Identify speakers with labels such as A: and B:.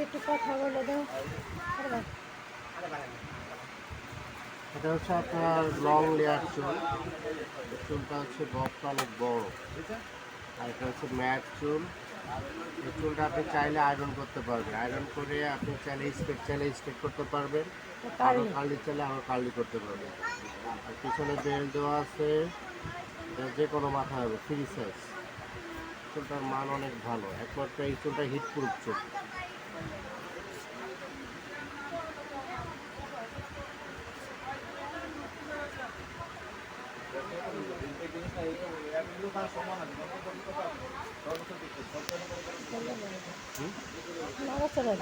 A: একটু কথা বলে দাও।
B: এটা হচ্ছে আপনার লং লেয়ার চুল। চুলটা হচ্ছে বকটা অনেক বড়। আর এটা হচ্ছে ম্যাট চুল। এই চুলটা আপনি চাইলে আয়রন করতে পারবেন। আয়রন করে আপনি চাইলে স্ট্রেট চাইলে স্ট্রেট করতে পারবেন। আরও।
A: কার্লি
B: চাইলে আরও কার্লি করতে পারবেন। আর পিছনে বেল দেওয়া আছে। যে কোনো মাথা হবে ফ্রি সাইজ চুলটার মান অনেক ভালো। একমাত্র এই চুলটা হিট প্রুফ চুল।
A: নড়াচড়া